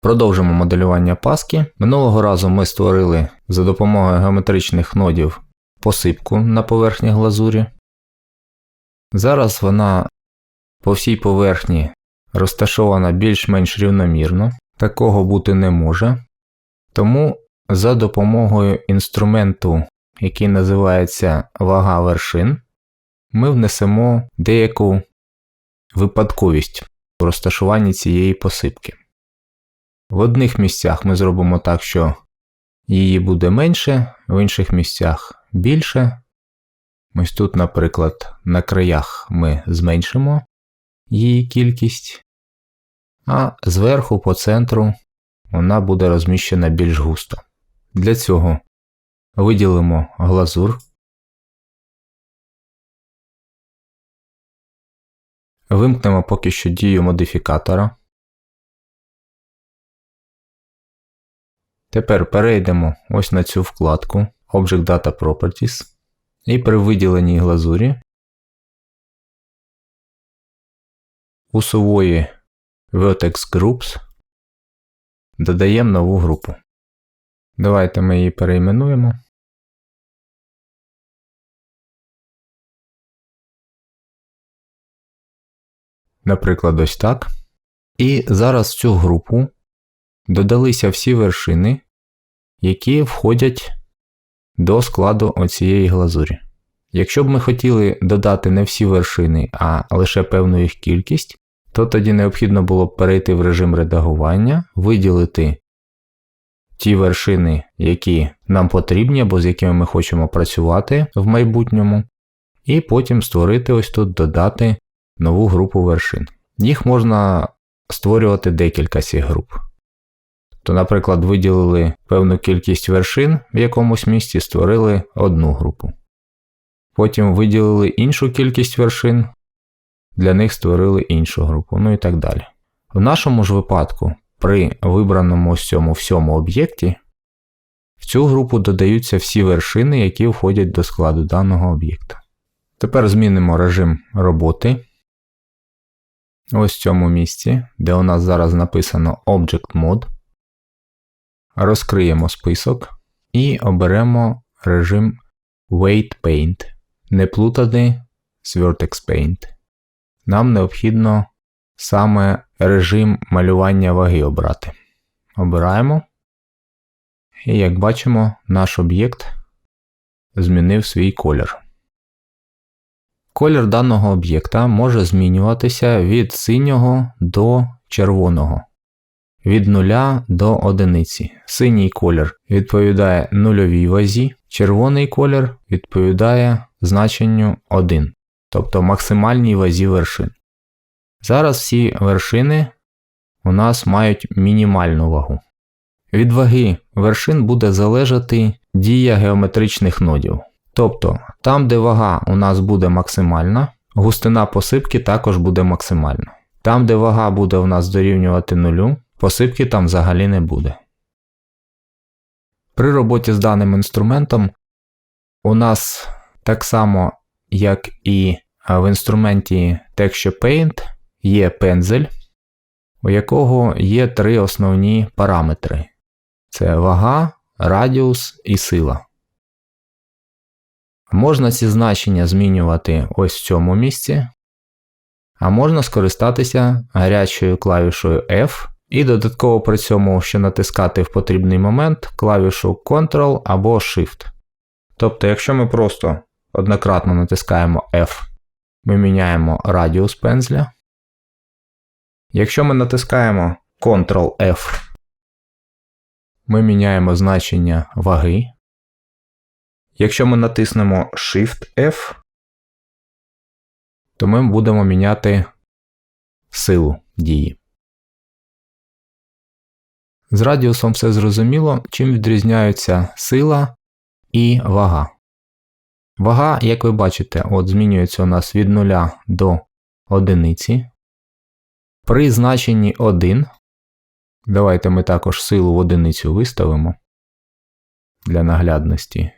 Продовжимо моделювання паски. Минулого разу ми створили за допомогою геометричних нодів посипку на поверхні глазурі. Зараз вона по всій поверхні розташована більш-менш рівномірно. Такого бути не може. Тому за допомогою інструменту, який називається вага вершин, ми внесемо деяку випадковість у розташуванні цієї посипки. В одних місцях ми зробимо так, що її буде менше, в інших місцях більше. Ось тут, наприклад, на краях ми зменшимо її кількість, а зверху по центру вона буде розміщена більш густо. Для цього виділимо глазур, вимкнемо поки що дію модифікатора. Тепер перейдемо ось на цю вкладку Object Data Properties і при виділенні глазурі у сувої Vertex Groups додаємо нову групу. Давайте ми її перейменуємо. Наприклад, ось так. І зараз цю групу додалися всі вершини, які входять до складу оцієї глазурі. Якщо б ми хотіли додати не всі вершини, а лише певну їх кількість, то тоді необхідно було б перейти в режим редагування, виділити ті вершини, які нам потрібні або з якими ми хочемо працювати в майбутньому, і потім створити ось тут додати нову групу вершин. Їх можна створювати декілька цих груп. То, наприклад, виділили певну кількість вершин в якомусь місці, створили одну групу. Потім виділили іншу кількість вершин, для них створили іншу групу, ну і так далі. В нашому ж випадку, при вибраному цьому всьому об'єкті, в цю групу додаються всі вершини, які входять до складу даного об'єкта. Тепер змінимо режим роботи. Ось в цьому місці, де у нас зараз написано Object Mode. Розкриємо список і оберемо режим Weight Paint. Не плутати з Vertex Paint. Нам необхідно саме режим малювання ваги обрати. Обираємо. І як бачимо, наш об'єкт змінив свій колір. Колір даного об'єкта може змінюватися від синього до червоного, від 0 до 1. Синій колір відповідає нульовій вазі, червоний колір відповідає значенню 1, тобто максимальній вазі вершин. Зараз всі вершини у нас мають мінімальну вагу. Від ваги вершин буде залежати дія геометричних нодів. Тобто, там, де вага у нас буде максимальна, густина посипки також буде максимальна. Там, де вага буде у нас дорівнювати нулю, посипки там взагалі не буде. При роботі з даним інструментом у нас так само, як і в інструменті Texture Paint, є пензель, у якого є три основні параметри: це вага, радіус і сила. Можна ці значення змінювати ось в цьому місці, а можна скористатися гарячою клавішою F і додатково при цьому ще натискати в потрібний момент клавішу Ctrl або Shift. Тобто, якщо ми просто однократно натискаємо F, ми міняємо радіус пензля. Якщо ми натискаємо Ctrl-F, ми міняємо значення ваги. Якщо ми натиснемо Shift-F, то ми будемо міняти силу дії. З радіусом все зрозуміло, чим відрізняються сила і вага. Вага, як ви бачите, от змінюється у нас від 0 до 1. При значенні 1. Давайте ми також силу в одиницю виставимо для наглядності.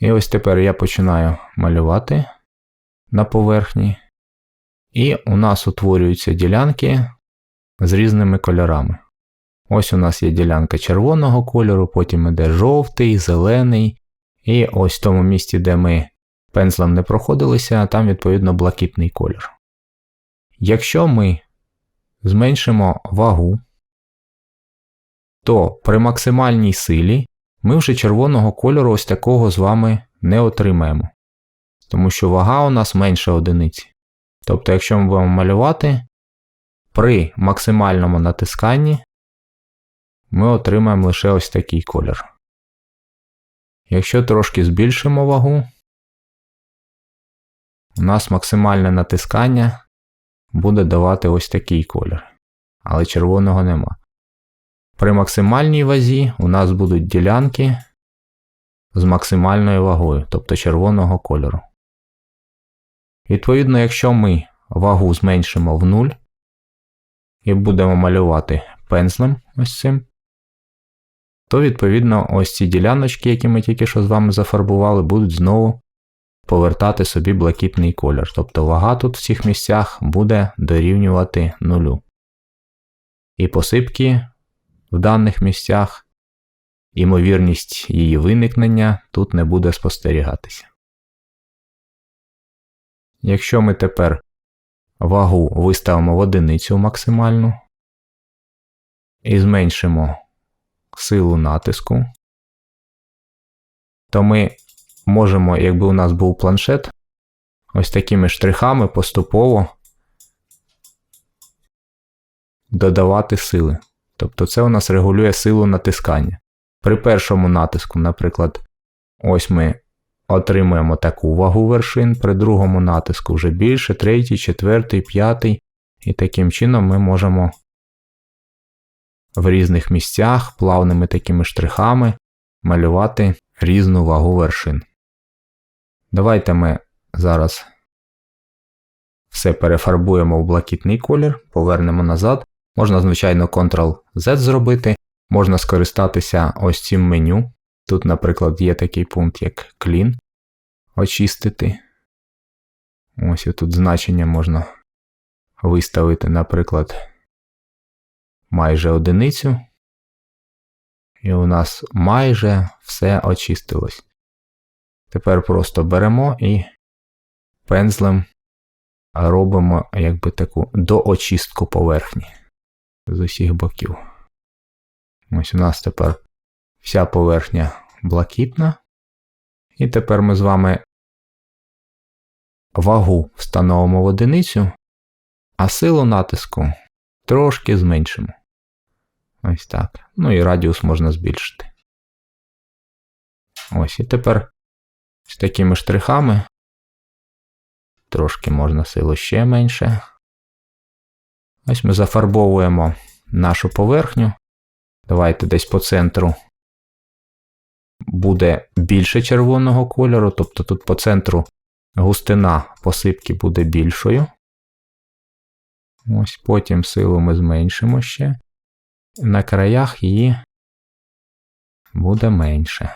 І ось тепер я починаю малювати на поверхні. І у нас утворюються ділянки з різними кольорами. Ось у нас є ділянка червоного кольору, потім іде жовтий, зелений. І ось в тому місці, де ми пензлем не проходилися, там відповідно блакитний колір. Якщо ми зменшимо вагу, то при максимальній силі ми вже червоного кольору ось такого з вами не отримаємо. Тому що вага у нас менше одиниці. Тобто, якщо ми будемо малювати, при максимальному натисканні ми отримаємо лише ось такий колір. Якщо трошки збільшимо вагу, у нас максимальне натискання буде давати ось такий колір, але червоного нема. При максимальній вазі у нас будуть ділянки з максимальною вагою, тобто червоного кольору. Відповідно, якщо ми вагу зменшимо в нуль і будемо малювати пензлем ось цим, то відповідно ось ці діляночки, які ми тільки що з вами зафарбували, будуть знову повертати собі блакитний колір. Тобто вага тут в цих місцях буде дорівнювати нулю. І посипки в даних місцях, імовірність її виникнення тут не буде спостерігатися. Якщо ми тепер вагу виставимо в одиницю максимальну і зменшимо силу натиску, то ми можемо, якби у нас був планшет, ось такими штрихами поступово додавати сили. Тобто це у нас регулює силу натискання. При першому натиску, наприклад, ось ми отримуємо таку вагу вершин, при другому натиску вже більше, третій, четвертий, п'ятий. І таким чином ми можемо в різних місцях плавними такими штрихами малювати різну вагу вершин. Давайте ми зараз все перефарбуємо в блакитний колір, повернемо назад. Можна, звичайно, Ctrl-Z зробити, можна скористатися ось цим меню. Тут, наприклад, є такий пункт, як Clean. Очистити. Ось тут значення можна виставити, наприклад, майже одиницю. І у нас майже все очистилось. Тепер просто беремо і пензлем робимо якби таку доочистку поверхні з усіх боків. Ось у нас тепер вся поверхня блакитна. І тепер ми з вами вагу встановимо в одиницю, а силу натиску трошки зменшимо. Ось так. Ну і радіус можна збільшити. Ось і тепер з такими штрихами. Трошки можна силу ще менше. Ось ми зафарбовуємо нашу поверхню. Давайте десь по центру буде більше червоного кольору, тобто тут по центру густина посипки буде більшою. Ось потім силу ми зменшимо ще. На краях її буде менше.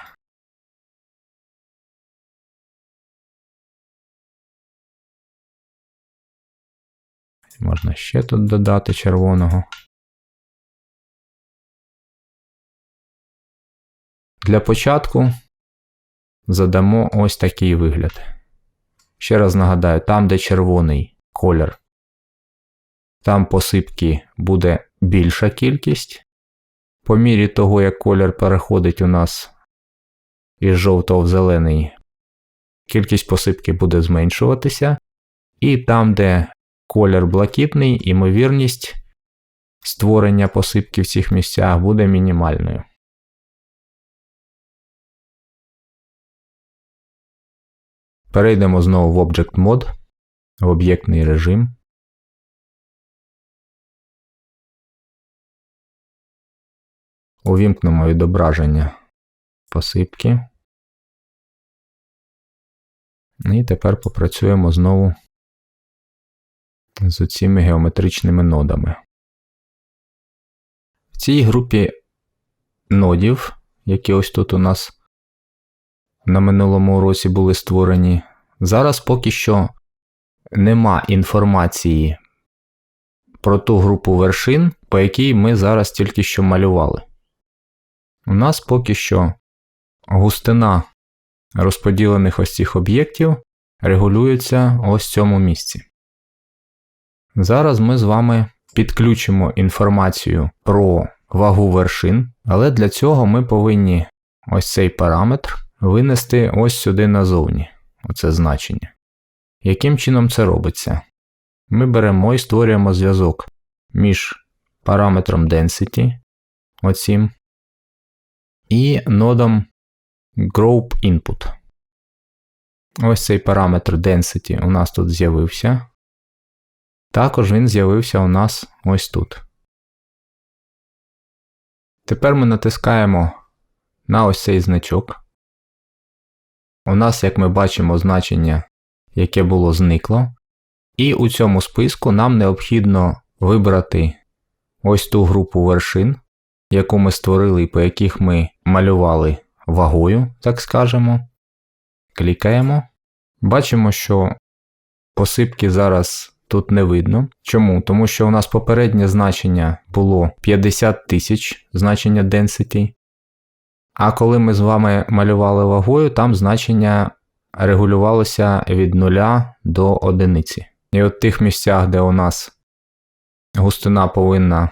Можна ще тут додати червоного. Для початку задамо ось такий вигляд. Ще раз нагадаю, там, де червоний колір, там посипки буде більша кількість. По мірі того, як колір переходить у нас із жовтого в зелений, кількість посипки буде зменшуватися. І там, де колір блакитний, імовірність створення посипки в цих місцях буде мінімальною. Перейдемо знову в Object Mode, в об'єктний режим. Увімкнемо відображення посипки. І тепер попрацюємо знову з цими геометричними нодами. В цій групі нодів, які ось тут у нас на минулому уроці були створені, зараз поки що нема інформації про ту групу вершин, по якій ми зараз тільки що малювали. У нас поки що густина розподілених ось цих об'єктів регулюється ось в цьому місці. Зараз ми з вами підключимо інформацію про вагу вершин, але для цього ми повинні ось цей параметр винести ось сюди назовні, оце значення. Яким чином це робиться? Ми беремо і створюємо зв'язок між параметром density, оцім, і нодом group input. Ось цей параметр density у нас тут з'явився. Також він з'явився у нас ось тут. Тепер ми натискаємо на ось цей значок. У нас, як ми бачимо, значення, яке було зникло. І у цьому списку нам необхідно вибрати ось ту групу вершин, яку ми створили і по яких ми малювали вагою, так скажемо. Клікаємо. Бачимо, що посипки зараз тут не видно. Чому? Тому що у нас попереднє значення було 50 тисяч значення density. А коли ми з вами малювали вагою, там значення регулювалося від 0 до 1. І от тих місцях, де у нас густина повинна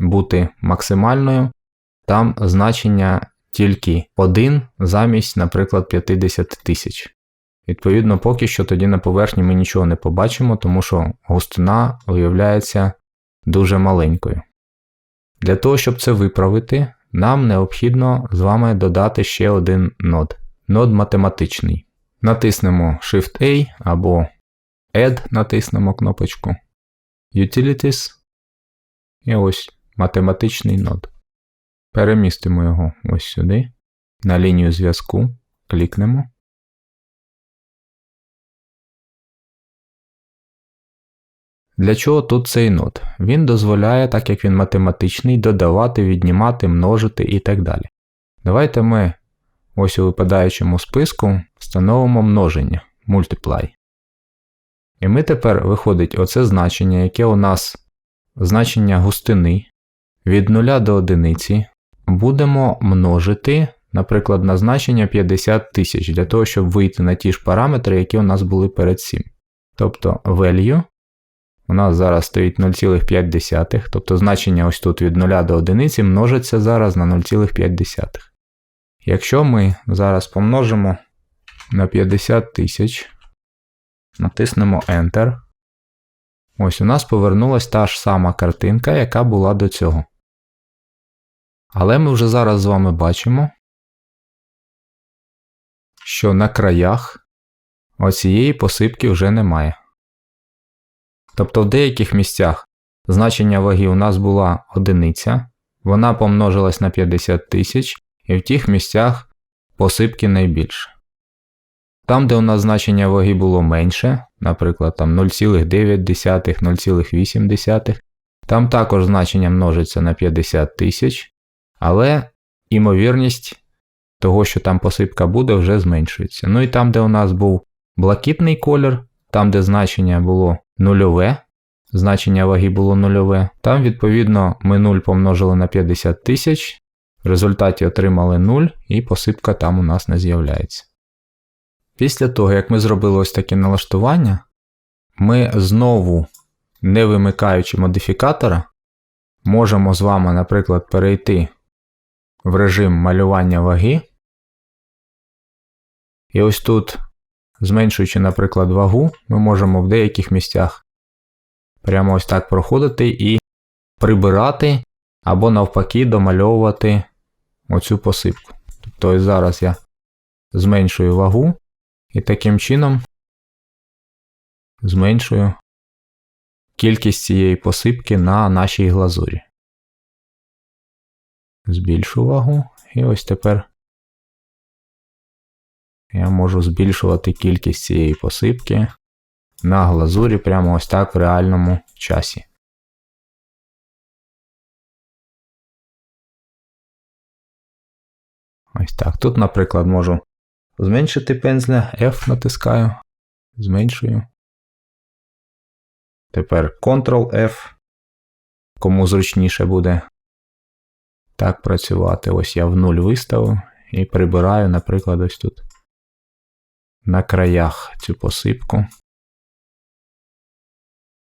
бути максимальною, там значення тільки 1 замість, наприклад, 50 тисяч. Відповідно, поки що тоді на поверхні ми нічого не побачимо, тому що густина виявляється дуже маленькою. Для того, щоб це виправити, нам необхідно з вами додати ще один нод. Нод математичний. Натиснемо Shift-A або Add, натиснемо кнопочку Utilities. І ось математичний нод. Перемістимо його ось сюди. На лінію зв'язку. Клікнемо. Для чого тут цей нод? Він дозволяє, так як він математичний, додавати, віднімати, множити і так далі. Давайте ми ось у випадаючому списку встановимо множення multiply. І ми тепер виходить оце значення, яке у нас значення густини від 0 до 1, будемо множити, наприклад, на значення 50 тисяч, для того, щоб вийти на ті ж параметри, які у нас були перед цим. Тобто value у нас зараз стоїть 0,5, тобто значення ось тут від 0 до 1 множиться зараз на 0,5. Якщо ми зараз помножимо на 50 тисяч, натиснемо Enter, ось у нас повернулася та ж сама картинка, яка була до цього. Але ми вже зараз з вами бачимо, що на краях оцієї посипки вже немає. Тобто в деяких місцях значення ваги у нас була одиниця, вона помножилась на 50 тисяч, і в тих місцях посипки найбільше. Там, де у нас значення ваги було менше, наприклад, там 0,9, 0,8, там також значення множиться на 50 тисяч, але імовірність того, що там посипка буде, вже зменшується. Ну і там, де у нас був блакитний колір, там, де значення було нульове, значення ваги було нульове, там, відповідно, ми 0 помножили на 50 тисяч, в результаті отримали 0 і посипка там у нас не з'являється. Після того, як ми зробили ось таке налаштування, ми знову, не вимикаючи модифікатора, можемо з вами, наприклад, перейти в режим малювання ваги. І ось тут, зменшуючи, наприклад, вагу, ми можемо в деяких місцях прямо ось так проходити і прибирати або навпаки домальовувати оцю посипку. Тобто ось зараз я зменшую вагу і таким чином зменшую кількість цієї посипки на нашій глазурі. Збільшу вагу, і ось тепер я можу збільшувати кількість цієї посипки на глазурі прямо ось так в реальному часі. Ось так. Тут, наприклад, можу зменшити пензля, F натискаю, зменшую. Тепер Ctrl-F. кому зручніше буде так працювати. Ось я в нуль виставив і прибираю, наприклад, ось тут на краях цю посипку.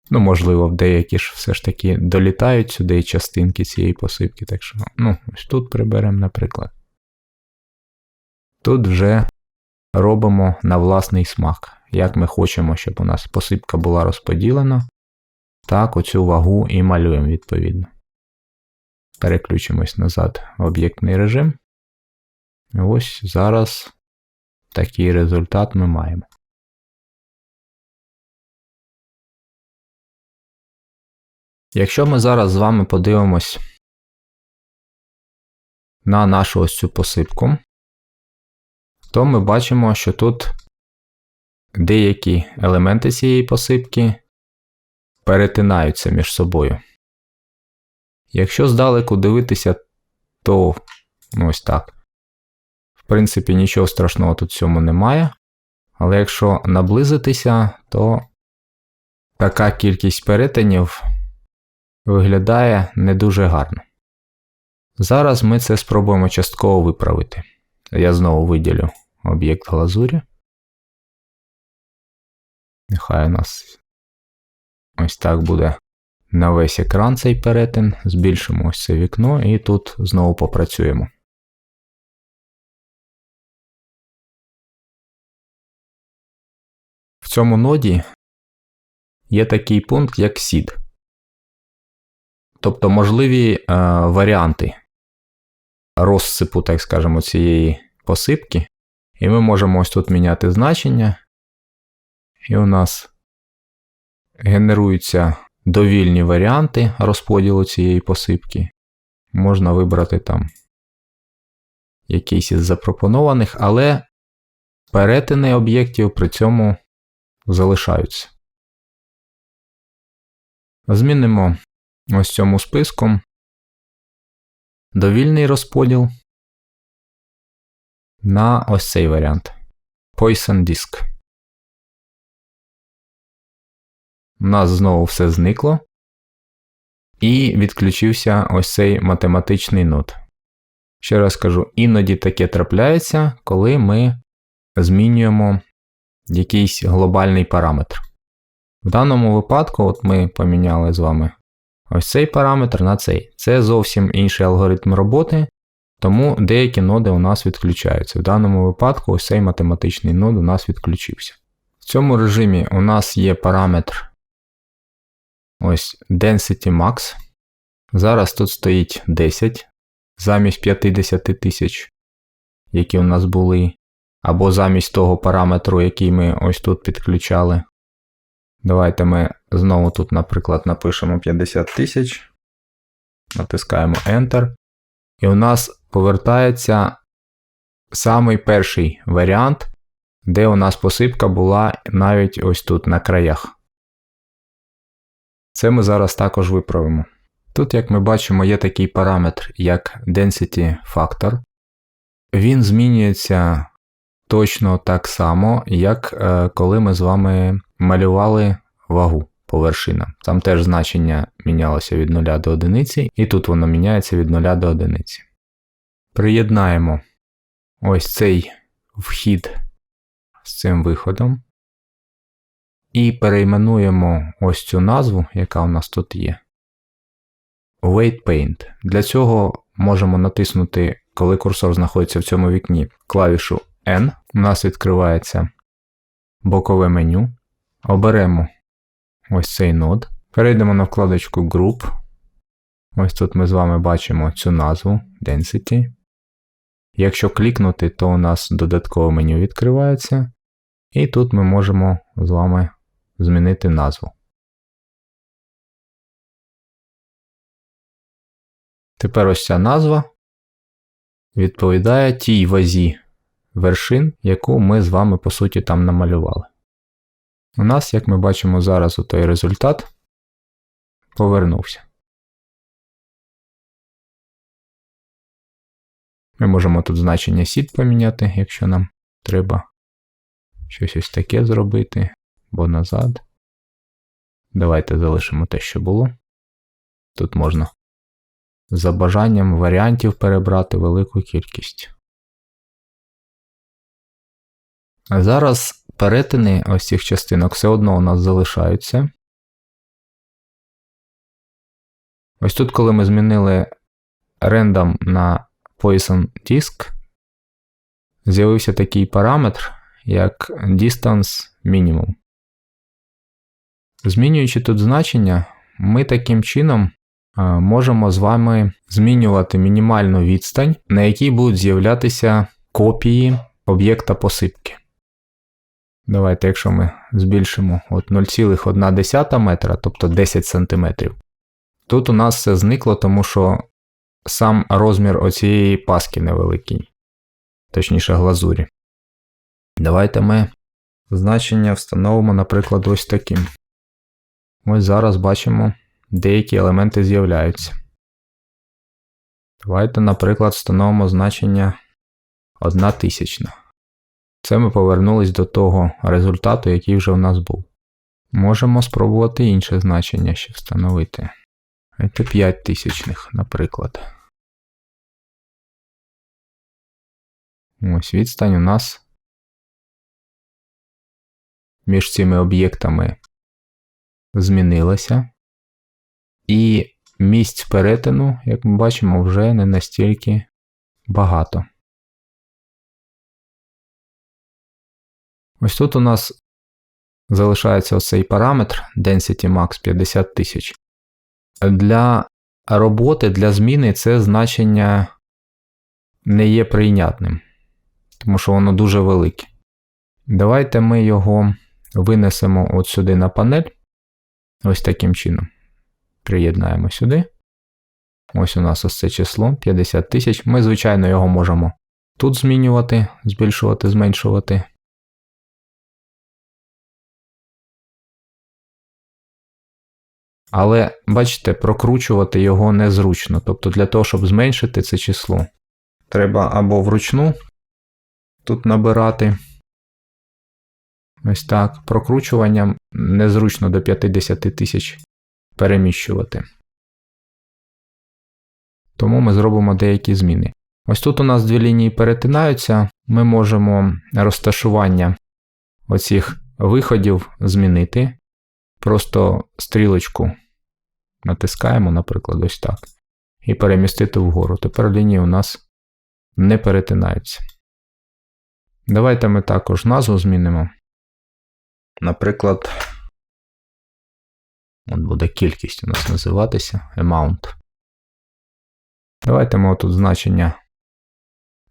Ну, можливо, деякі ж все ж таки долітають сюди частинки цієї посипки, так що, ну, ось тут приберемо, наприклад. Тут вже робимо на власний смак. Як ми хочемо, щоб у нас посипка була розподілена, так оцю вагу і малюємо відповідно. Переключимось назад в об'єктний режим. Ось зараз такий результат ми маємо. Якщо ми зараз з вами подивимось на нашу ось цю посипку, то ми бачимо, що тут деякі елементи цієї посипки перетинаються між собою. Якщо здалеку дивитися, то ось так. В принципі, нічого страшного тут в цьому немає. Але якщо наблизитися, то така кількість перетинів виглядає не дуже гарно. Зараз ми це спробуємо частково виправити. Я знову виділю об'єкт глазурі. Нехай у нас ось так буде на весь екран цей перетин. Збільшимо ось це вікно і тут знову попрацюємо. В цьому ноді є такий пункт, як SID. Тобто можливі е, варіанти розсипу, так скажемо, цієї посипки. І ми можемо ось тут міняти значення. І у нас генеруються довільні варіанти розподілу цієї посипки. Можна вибрати там якийсь із запропонованих, але перетини об'єктів при цьому залишаються. Змінимо ось цьому списку довільний розподіл на ось цей варіант Poison Disk. У нас знову все зникло. І відключився ось цей математичний нод. Ще раз кажу, іноді таке трапляється, коли ми змінюємо якийсь глобальний параметр. В даному випадку, от ми поміняли з вами ось цей параметр на цей. Це зовсім інший алгоритм роботи, тому деякі ноди у нас відключаються. В даному випадку ось цей математичний нод у нас відключився. В цьому режимі у нас є параметр ось Density Max. Зараз тут стоїть 10 замість 50 тисяч, які у нас були, або замість того параметру, який ми ось тут підключали. Давайте ми знову тут, наприклад, напишемо 50 тисяч, натискаємо Enter. І у нас повертається самий перший варіант, де у нас посипка була навіть ось тут на краях. Це ми зараз також виправимо. Тут, як ми бачимо, є такий параметр, як Density Factor. Він змінюється точно так само, як е, коли ми з вами малювали вагу по вершинам. Там теж значення мінялося від 0 до 1, і тут воно міняється від 0 до 1. Приєднаємо ось цей вхід з цим виходом. І перейменуємо ось цю назву, яка у нас тут є. Weight Paint. Для цього можемо натиснути, коли курсор знаходиться в цьому вікні, клавішу N. У нас відкривається бокове меню. Оберемо ось цей нод. Перейдемо на вкладочку Group. Ось тут ми з вами бачимо цю назву Density. Якщо клікнути, то у нас додаткове меню відкривається. І тут ми можемо з вами змінити назву. Тепер ось ця назва відповідає тій вазі вершин, яку ми з вами, по суті, там намалювали. У нас, як ми бачимо зараз, той результат повернувся. Ми можемо тут значення seed поміняти, якщо нам треба щось ось таке зробити, бо назад. Давайте залишимо те, що було. Тут можна за бажанням варіантів перебрати велику кількість. А зараз перетини ось цих частинок все одно у нас залишаються. Ось тут, коли ми змінили random на Poisson Disk, з'явився такий параметр, як Distance Minimum. Змінюючи тут значення, ми таким чином е, можемо з вами змінювати мінімальну відстань, на якій будуть з'являтися копії об'єкта посипки. Давайте, якщо ми збільшимо от 0,1 метра, тобто 10 см, тут у нас все зникло, тому що сам розмір оцієї паски невеликий, точніше глазурі. Давайте ми значення встановимо, наприклад, ось таким. Ось зараз бачимо, деякі елементи з'являються. Давайте, наприклад, встановимо значення 1 тисячна. Це ми повернулись до того результату, який вже у нас був. Можемо спробувати інше значення ще встановити. Це 5 тисячних, наприклад. Ось відстань у нас між цими об'єктами змінилася. І місць перетину, як ми бачимо, вже не настільки багато. Ось тут у нас залишається ось цей параметр Density Max 50 тисяч. Для роботи, для зміни це значення не є прийнятним, тому що воно дуже велике. Давайте ми його винесемо от сюди на панель. Ось таким чином. Приєднаємо сюди. Ось у нас ось це число 50 тисяч. Ми, звичайно, його можемо тут змінювати, збільшувати, зменшувати. Але, бачите, прокручувати його незручно. Тобто, для того, щоб зменшити це число, треба або вручну тут набирати. Ось так. Прокручуванням незручно до 50 тисяч переміщувати. Тому ми зробимо деякі зміни. Ось тут у нас дві лінії перетинаються. Ми можемо розташування оцих виходів змінити. Просто стрілочку натискаємо, наприклад, ось так. І перемістити вгору. Тепер лінії у нас не перетинаються. Давайте ми також назву змінимо. Наприклад, от буде кількість у нас називатися amount. Давайте ми тут значення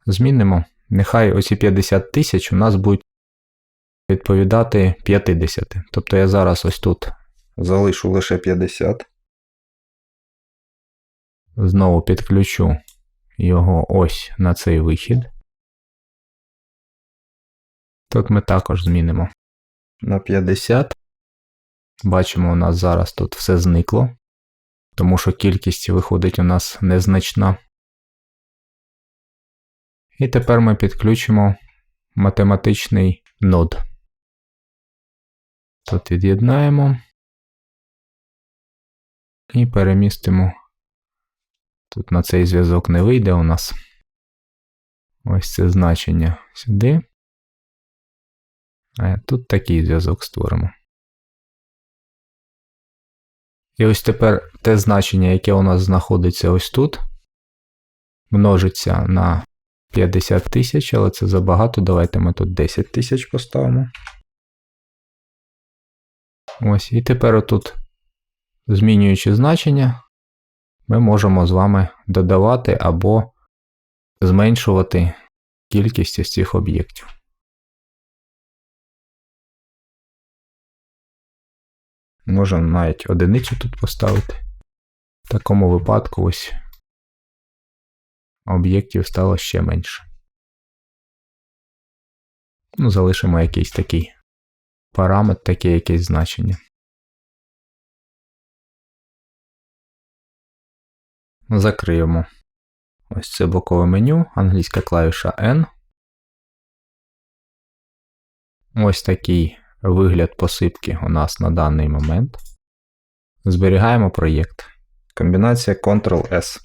змінимо. Нехай оці 50 тисяч у нас будуть відповідати 50. Тобто я зараз ось тут залишу лише 50. Знову підключу його ось на цей вихід. Тут ми також змінимо на 50. Бачимо, у нас зараз тут все зникло, тому що кількість виходить у нас незначна. І тепер ми підключимо математичний нод. Тут від'єднаємо і перемістимо. Тут на цей зв'язок не вийде у нас. Ось це значення сюди. А тут такий зв'язок створимо. І ось тепер те значення, яке у нас знаходиться ось тут, множиться на 50 тисяч, але це забагато. Давайте ми тут 10 тисяч поставимо. Ось, і тепер отут, змінюючи значення, ми можемо з вами додавати або зменшувати кількість із цих об'єктів. Можемо навіть одиницю тут поставити. В такому випадку ось об'єктів стало ще менше. Ну, залишимо якийсь такий параметр, таке якесь значення. Закриємо ось це бокове меню, англійська клавіша N. Ось такий вигляд посипки у нас на даний момент. Зберігаємо проєкт. Комбінація Ctrl-S.